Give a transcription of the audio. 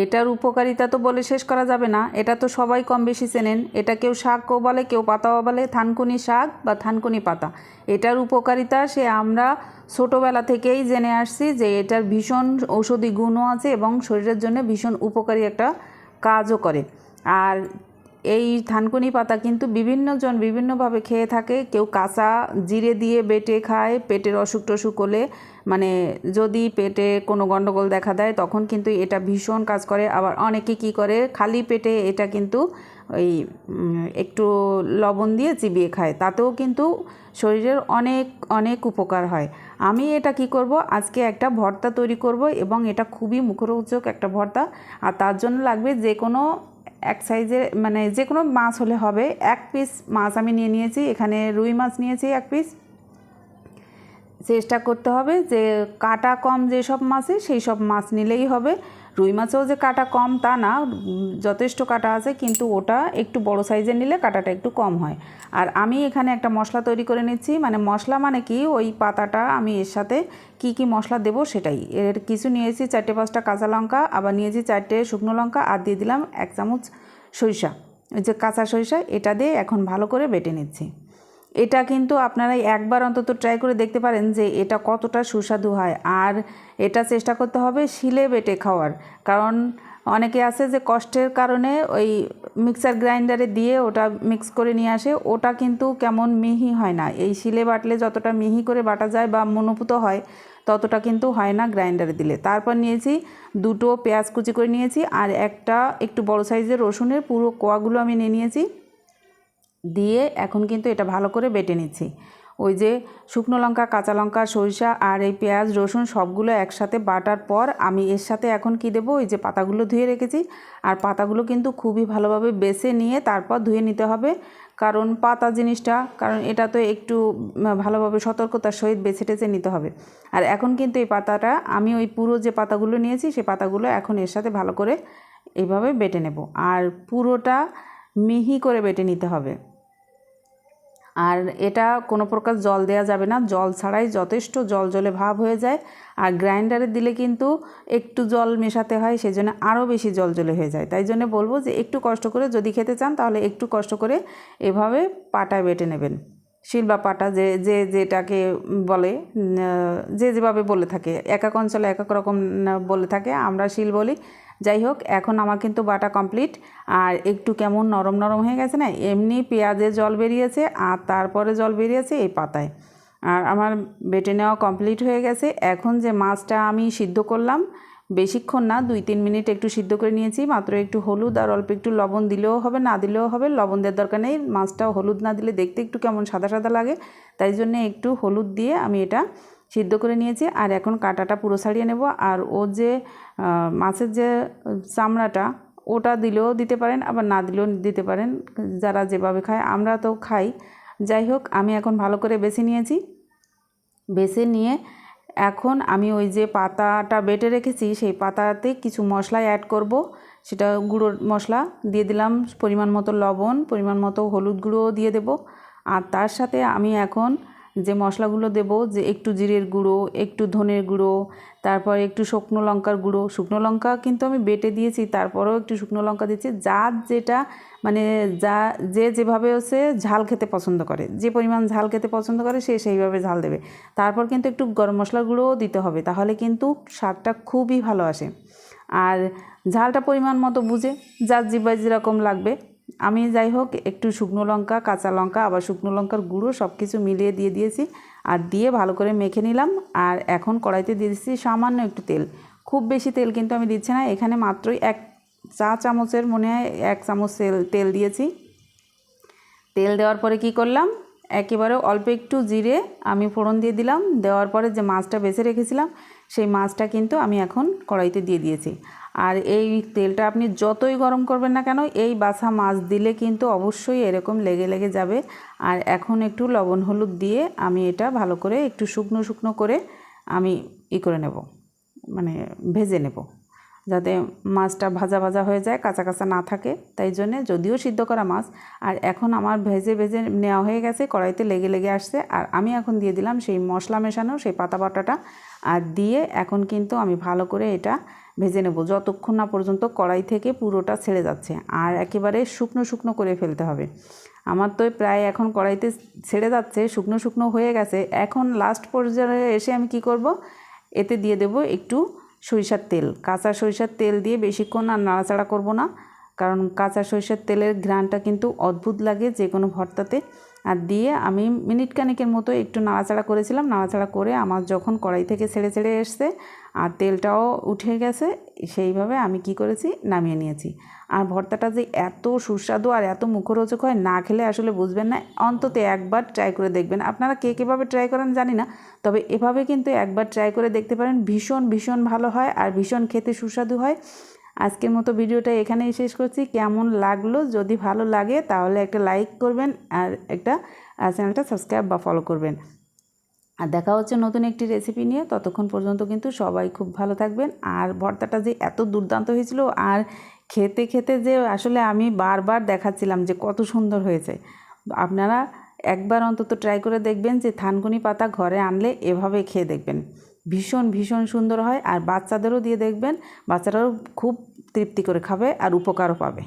এটার উপকারিতা তো বলে শেষ করা যাবে না। এটা তো সবাই কম বেশি চেনেন। এটা কেউ শাকও বলে, কেউ পাতাও বলে, থানকুনি শাক বা থানকুনি পাতা। এটার উপকারিতা সে আমরা ছোটোবেলা থেকেই জেনে আসছি যে এটার ভীষণ ঔষধি গুণও আছে এবং শরীরের জন্য ভীষণ উপকারী একটা কাজও করে। আর এই থানকুনি পাতা কিন্তু বিভিন্নজন বিভিন্নভাবে খেয়ে থাকে। কেউ কাঁচা জিরে দিয়ে বেটে খায়, পেটের অসুখ টসুখ হলে। মানে যদি পেটে কোনো গণ্ডগোল দেখা দেয়, তখন কিন্তু এটা ভীষণ কাজ করে। আবার অনেকে কি করে, খালি পেটে এটা কিন্তু ওই একটু লবণ দিয়ে চিবিয়ে খায়। তাতেও কিন্তু শরীরের অনেক অনেক উপকার হয়। আমি এটা কি করব, আজকে একটা ভর্তা তৈরি করব এবং এটা খুবই মুখরোচক একটা ভর্তা। আর তার জন্য লাগবে যে কোনো এক সাইজের মানে যে কোনো মাছ হলে হবে। এক পিস মাছ আমি নিয়ে নিয়েছি, এখানে রুই মাছ নিয়েছি এক পিস চেষ্টা করতে হবে যে কাটা কম যেসব মাছে, সেই সব মাছ নিলেই হবে। রুই মাছেও যে কাটা কম তা না, যথেষ্ট কাটা আছে, কিন্তু ওটা একটু বড় সাইজের নিলে কাটাটা একটু কম হয়। আর আমি এখানে একটা মশলা তৈরি করে নিচ্ছি মানে মশলা মানে কি? ওই পাতাটা আমি এর সাথে কি কি মশলা দেবো সেটাই। এর কিছু নিয়েছি চারটে পাঁচটা কাঁচা লঙ্কা, আবার নিয়েছি চারটে শুকনো লঙ্কা, আর দিয়ে দিলাম এক চামচ সরিষা। ওই যে কাঁচা সরিষা, এটা দিয়ে এখন ভালো করে বেটে নিচ্ছি। এটা কিন্তু আপনারা একবার অন্তত ট্রাই করে দেখতে পারেন যে এটা কতটা সুস্বাদু হয়। আর এটা চেষ্টা করতে হবে শিলে বেটে খাওয়ার। কারণ অনেকে আছে যে কষ্টের কারণে ওই মিক্সার গ্রাইন্ডারে দিয়ে ওটা মিক্স করে নিয়ে আসে, ওটা কিন্তু কেমন মিহি হয় না। এই শিলে বাটলে যতটা মিহি করে বাটা যায় বা মনোপুত হয়, ততটা কিন্তু হয় না গ্রাইন্ডারে দিলে। তারপর নিয়েছি দুটো পেঁয়াজ কুচি করে নিয়েছি, আর একটা একটু বড় সাইজের রসুনের পুরো কোয়াগুলো আমি নিয়ে নিয়েছি। দিয়ে এখন কিন্তু এটা ভালো করে বেটে নিচ্ছি। ওই যে শুকনো লঙ্কা, কাঁচা লঙ্কা, সরিষা আর এই পেঁয়াজ, রসুন সবগুলো একসাথে বাটার পর আমি এর সাথে এখন কি দেবো? ওই যে পাতাগুলো ধুয়ে রেখেছি। আর পাতাগুলো কিন্তু খুবই ভালোভাবে বেছে নিয়ে তারপর ধুয়ে নিতে হবে। কারণ পাতা জিনিসটা, কারণ এটা তো একটু ভালোভাবে সতর্কতার সহিত বেছে টেছে নিতে হবে। আর এখন কিন্তু এই পাতাটা, আমি ওই পুরো যে পাতাগুলো নিয়েছি সেই পাতাগুলো এখন এর সাথে ভালো করে এইভাবে বেটে নেব। আর পুরোটা মিহি করে বেটে নিতে হবে। আর এটা কোনো প্রকার জল দেওয়া যাবে না। জল ছাড়াই যথেষ্ট জল জলে ভাব হয়ে যায়। আর গ্রাইন্ডারে দিলে কিন্তু একটু জল মেশাতে হয় সেই জন্য আরও বেশি জল জলে হয়ে যায়। তাই জন্য বলব যে একটু কষ্ট করে যদি খেতে চান, তাহলে একটু কষ্ট করে এভাবে পাটায় বেটে নেবেন। শিল বা পাটা যে যে যেটাকে বলে যে যেভাবে বলে থাকে, এক এক অঞ্চলে এক এক রকম বলে থাকে। আমরা শিল বলি যাই হোক, এখন আমার কিন্তু বাটা কমপ্লিট আর একটু কেমন নরম নরম হয়ে গেছে না, এমনি পেঁয়াজে জল বেরিয়েছে আর তারপরে জল বেরিয়েছে এই পাতায়। আর আমার বেটে নেওয়া কমপ্লিট হয়ে গেছে। এখন যে মাছটা আমি সিদ্ধ করলাম, বেশিক্ষণ না, দুই তিন মিনিট একটু সিদ্ধ করে নিয়েছি, মাত্র একটু হলুদ আর অল্প একটু লবণ দিলেও হবে, না দিলেও হবে। লবণ দেওয়ার দরকার নেই, মাছটাও হলুদ না দিলে দেখতে একটু কেমন সাদা সাদা লাগে। তাই জন্য একটু হলুদ দিয়ে আমি এটা সিদ্ধ করে নিয়েছি আর এখন কাঁটাটা পুরো ছাড়িয়ে নেব। আর ও যে মাছের যে চামড়াটা, ওটা দিলেও দিতে পারেন, আবার না দিলেও দিতে পারেন। যারা যেভাবে খায়, আমরা তো খাই। যাই হোক, আমি এখন ভালো করে বেছে নিয়েছি। বেছে নিয়ে এখন আমি ওই যে পাতাটা বেটে রেখেছি, সেই পাতাতে কিছু মশলা অ্যাড করব। সেটা গুঁড়ো মশলা দিয়ে দিলাম, পরিমাণ মতো লবণ, পরিমাণ মতো হলুদ গুঁড়োও দিয়ে দেব। আর তার সাথে আমি এখন যে মশলাগুলো দেব, যে একটু জিরের গুঁড়ো, একটু ধনের গুঁড়ো, তারপর একটু শুকনো লঙ্কার গুঁড়ো। শুকনো লঙ্কা কিন্তু আমি বেটে দিয়েছি, তারপরেও একটু শুকনো লঙ্কা দিচ্ছি। যার যেটা মানে যা, যে যেভাবে হচ্ছে ঝাল খেতে পছন্দ করে, যে পরিমাণ ঝাল খেতে পছন্দ করে সে সেইভাবে ঝাল দেবে। তারপর কিন্তু একটু গরম মশলার গুঁড়োও দিতে হবে, তাহলে কিন্তু স্বাদটা খুবই ভালো আসে। আর ঝালটা পরিমাণ মতো বুঝে, যার জিবায় যেরকম লাগবে আমি যাই হোক, একটু শুকনো লঙ্কা, কাঁচা লঙ্কা, আবার শুকনো লঙ্কার গুঁড়ো সব কিছু মিলিয়ে দিয়ে দিয়েছি। আর দিয়ে ভালো করে মেখে নিলাম। আর এখন কড়াইতে দিয়ে দিচ্ছি সামান্য একটু তেল। খুব বেশি তেল কিন্তু আমি দিচ্ছি না। এখানে মাত্রই এক চা চামচের মনে হয় এক চামচ তেল তেল দিয়েছি। তেল দেওয়ার পরে কি করলাম? একেবারে অল্প একটু জিরে আমি ফোড়ন দিয়ে দিলাম। দেওয়ার পরে যে মাছটা বেছে রেখেছিলাম, সেই মাছটা কিন্তু আমি এখন কড়াইতে দিয়ে দিয়েছি। আর এই তেলটা আপনি যতই গরম করবেন না কেন, এই বাছা মাছ দিলে কিন্তু অবশ্যই এরকম লেগে লেগে যাবে। আর এখন একটু লবণ হলুদ দিয়ে আমি এটা ভালো করে একটু শুকনো শুকনো করে আমি ই করে নেব মানে ভেজে নেব। যাতে মাছটা ভাজা ভাজা হয়ে যায়, কাঁচা কাঁচা না থাকে, তাই জন্যে যদিও সিদ্ধ করা মাছ। আর এখন আমার ভেজে ভেজে নেওয়া হয়ে গেছে, কড়াইতে লেগে লেগে আসছে। আর আমি এখন দিয়ে দিলাম সেই মশলা মেশানো, সেই পাতা বাটাটা। আর দিয়ে এখন কিন্তু আমি ভালো করে এটা ভেজে নেব। যতক্ষণ না পর্যন্ত কড়াই থেকে পুরোটা ছেড়ে যাচ্ছে, আর একেবারে শুকনো শুকনো করে ফেলতে হবে। আমার তো প্রায় এখন কড়াইতে ছেড়ে যাচ্ছে, শুকনো শুকনো হয়ে গেছে। এখন লাস্ট পর্যায়ে এসে আমি কি করব? এতে দিয়ে দেব একটু সরিষার তেল। কাঁচা সরিষার তেল দিয়ে বেশিক্ষণ আর নাড়াচাড়া করব না, কারণ কাঁচা সরিষার তেলের ঘ্রাণটা কিন্তু অদ্ভুত লাগে যে কোনো ভর্তাতে। আর দিয়ে আমি মিনিট খানেকের মতো একটু নাড়াচাড়া করেছিলাম। নাড়াচাড়া করে আমার যখন কড়াই থেকে ছেড়ে ছেড়ে এসছে আর তেলটাও উঠে গেছে, সেইভাবে আমি কি করেছি? নামিয়ে নিয়েছি। আর ভর্তাটা যে এত সুস্বাদু আর এত মুখরোচক হয়, না খেলে আসলে বুঝবেন না। অন্তত একবার ট্রাই করে দেখবেন। আপনারা কে কীভাবে ট্রাই করেন জানি না, তবে এভাবে কিন্তু একবার ট্রাই করে দেখতে পারেন। ভীষণ ভীষণ ভালো হয় আর ভীষণ খেতে সুস্বাদু হয়। আজকের মতো ভিডিওটা এখানেই শেষ করছি। কেমন লাগল? যদি ভালো লাগে, তাহলে একটা লাইক করবেন আর একটা চ্যানেলটা সাবস্ক্রাইব বা ফলো করবেন। আর দেখা হচ্ছে নতুন একটি রেসিপি নিয়ে। ততক্ষণ পর্যন্ত কিন্তু সবাই খুব ভালো থাকবেন। আর ভর্তাটা যে এত দুর্দান্ত হয়েছিল, আর খেতে খেতে যে আসলে আমি বারবার দেখাচ্ছিলাম যে কত সুন্দর হয়েছে। আপনারা একবার অন্তত ট্রাই করে দেখবেন যে থানকুনি পাতা ঘরে আনলে এভাবে খেয়ে দেখবেন। ভীষণ ভীষণ সুন্দর হয় আর বাচ্চাদেরও দিয়ে দেখবেন, বাচ্চারাও খুব তৃপ্তি করে খাবে আর উপকারও পাবে।